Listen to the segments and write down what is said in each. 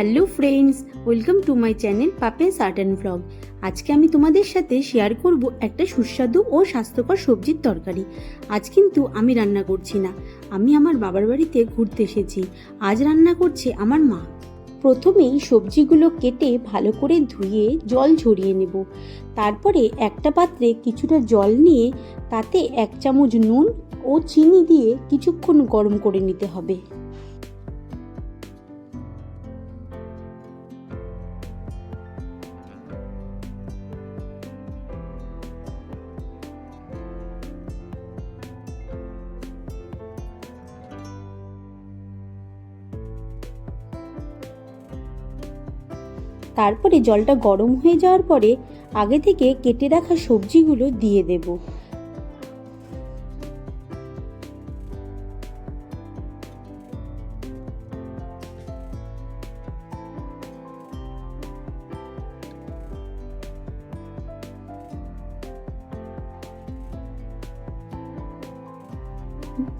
Hello friends, welcome to my channel পাপেস art and blog আজকে আমি তোমাদের সাথে শেয়ার করব একটা সুস্বাদু ও স্বাস্থ্যকর সবজির তরকারি। আজ কিন্তু আমি রান্না করছি না। আমি আমার বাবার বাড়িতে ঘুরতে এসেছি। আজ রান্না করছে আমার মা। প্রথমেই সবজিগুলো কেটে ভালো করে ধুয়ে জল ঝরিয়ে নেব। তারপরে একটা পাত্রে কিছুটা জল নিয়ে তাতে এক চামচ নুন ও চিনি দিয়ে কিছুক্ষণ গরম করে নিতে হবে। তারপরে জলটা গরম হয়ে যাওয়ার পরে আগে থেকে কেটে রাখা সবজিগুলো দিয়ে দেব।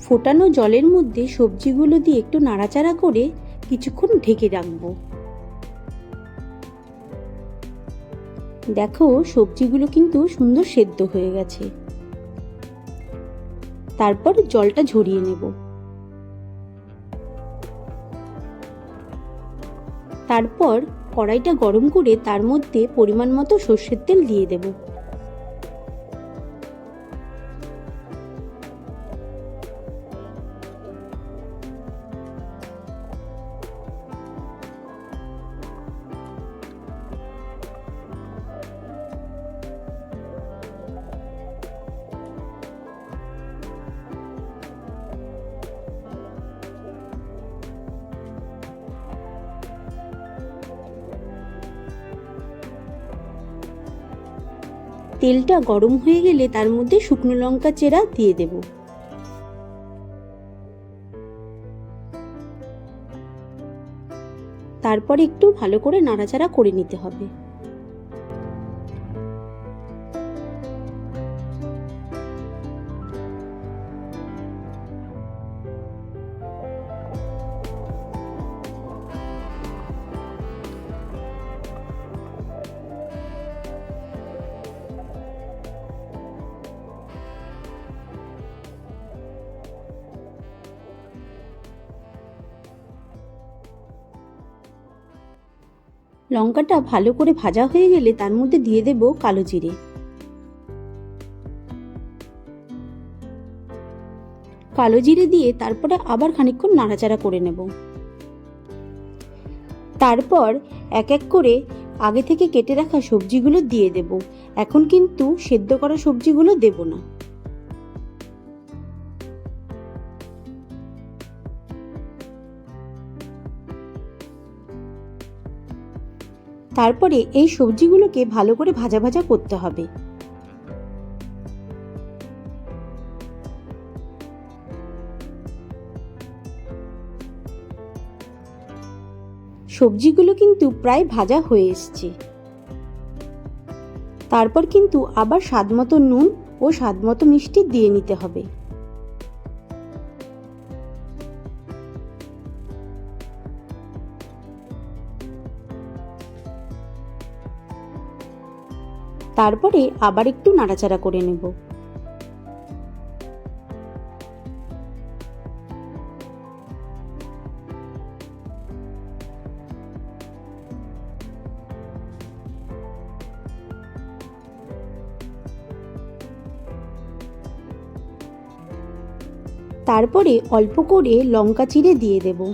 ফোটানো জলের মধ্যে সবজিগুলো দিয়ে একটু নাড়াচাড়া করে কিছুক্ষণ ঢেকে রাখব। দেখো, সবজিগুলো কিন্তু সুন্দর সেদ্ধ হয়ে গেছে। তারপর জলটা ঝরিয়ে নেব। তারপর কড়াইটা গরম করে তার মধ্যে পরিমাণ মতো সর্ষের তেল দিয়ে দেব। তেলটা গরম হয়ে গেলে তার মধ্যে শুকনো লঙ্কা চেরা দিয়ে দেব। তারপর একটু ভালো করে নাড়াচাড়া করে নিতে হবে। লঙ্কাটা ভালো করে ভাজা হয়ে গেলে তার মধ্যে দিয়ে দেব কালো জিরে। কালো জিরে দিয়ে তারপরে আবার খানিকক্ষণ নাড়াচাড়া করে নেব। তারপর এক এক করে আগে থেকে কেটে রাখা সবজিগুলো দিয়ে দেব। এখন কিন্তু সেদ্ধ করা সবজিগুলো দেব না। তারপরে এই সবজিগুলোকে ভালো করে ভাজা ভাজা করতে হবে। সবজিগুলো কিন্তু প্রায় ভাজা হয়ে এসছে। তারপর কিন্তু আবার স্বাদমতো নুন ও স্বাদমতো মিষ্টি দিয়ে নিতে হবে। তারপরে আবার একটু নাড়াচাড়া করে নেব। তারপরে অল্প করে লঙ্কা চিড়ে দিয়ে দেবো।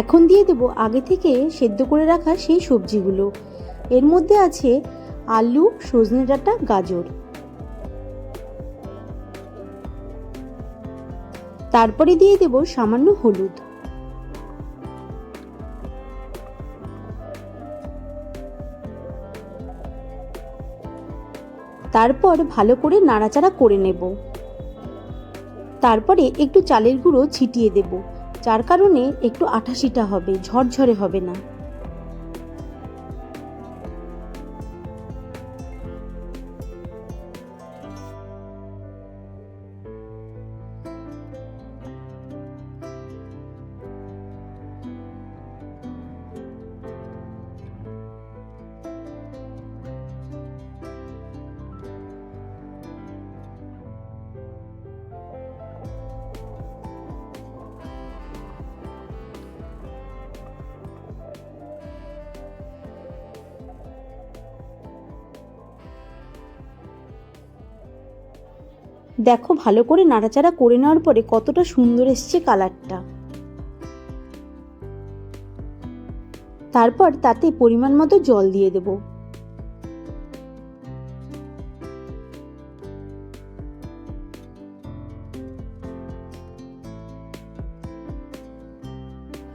এখন দিয়ে দেবো আগে থেকে সেদ্ধ করে রাখা সেই সবজিগুলো। এর মধ্যে আছে আলু, সজনে ডাঁটা, গাজর। তারপরে দিয়ে দেব সামান্য হলুদ। তারপর ভালো করে নাড়াচাড়া করে নেব। তারপরে একটু চালের গুঁড়ো ছিটিয়ে দেবো। যার কারণে একটু আঠাশিটা হবে ঝরঝরে হবে না। দেখো, ভালো করে নাড়াচাড়া করে নেওয়ার পরে কতটা সুন্দর এসছে কালারটা। তারপর তাতে পরিমাণ মতো জল দিয়ে দেব।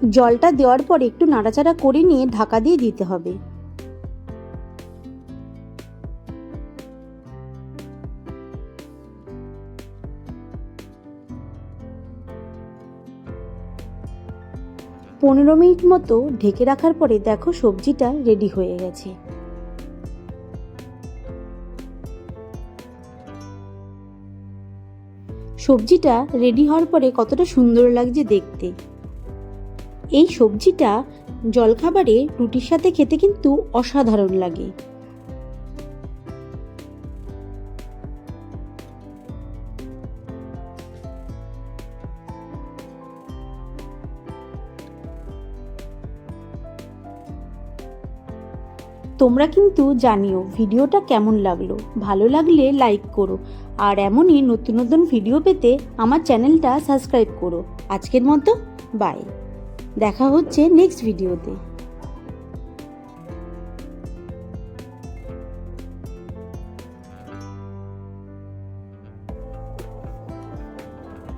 জলটা দেওয়ার পর একটু নাড়াচাড়া করে নিয়ে ঢাকা দিয়ে দিতে হবে। পনেরো মিনিট মতো ঢেকে রাখার পরে দেখো সবজিটা রেডি হয়ে গেছে। সবজিটা রেডি হওয়ার পরে কতটা সুন্দর লাগছে দেখতে। এই সবজিটা জলখাবারে রুটির সাথে খেতে কিন্তু অসাধারণ লাগে। তোমরা কিন্তু জানিও ভিডিওটা কেমন লাগল। ভালো লাগলে লাইক করো। আর এমনই নতুন নতুন ভিডিও পেতে আমার চ্যানেলটা সাবস্ক্রাইব করো। আজকের মতো বাই দেখা হচ্ছে নেক্সট ভিডিওতে